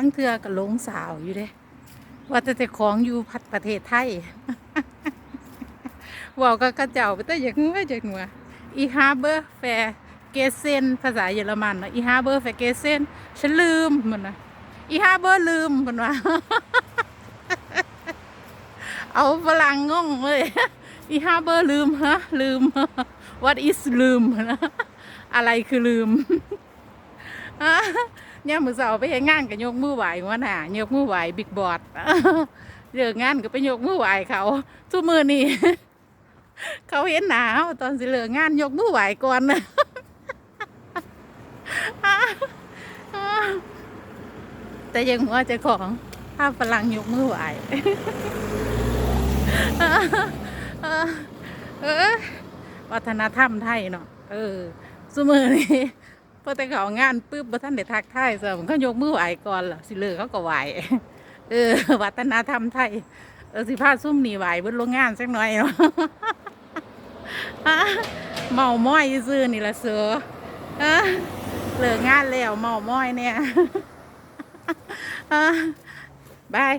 ลังเทือกับหลงสาวอยู่เด้ว่าแต่แต่ของอยู่พัดประเทศไทยว่าก็กระเจ้าไปแต่อย่างงัวจากหนัวอีฮาเบอร์แฟเกเซนภาษาเยอรมันเนาะอีฮาเบอร์แฟเกเซนฉันลืมมันนะอีฮาเบอร์ลืมมันว่าเอาฝรั่งงงเลยอีฮาเบอร์ลืมฮะลืม what is ลืมนะอะไรคือลืมอะ เนี่ยมือเสาไปเฮ็ดงานกับยกมือไหวหัวหน้ายกมือไหวบิ๊กบอดเลิกงานก็ไปยกมือไหวเขาทุกมือนี่เขาเห็นหนาวตอนสิเลิกงานยกมือไหวก่อนนะแต่ยังหัวเจ้าของถ้าฝรั่งยกมือไหวเออวัฒนธรรมไทยเนาะเออสมือนี้ พอแต่เขางานปุ๊บบ่ท่านได้ทักทายซะมันก็ยกมือไหวก่อนล่ะสิเลิกเขาก็ไหวเออ วัฒนธรรมไทยเออสิพาซุ่มหนีไหวเบนโรงงานสักหน่อยเนาะเมาม้อยซื่อนี่ละเสืออะเลิกงานแล้วเมาม้อยเนี่ยบาย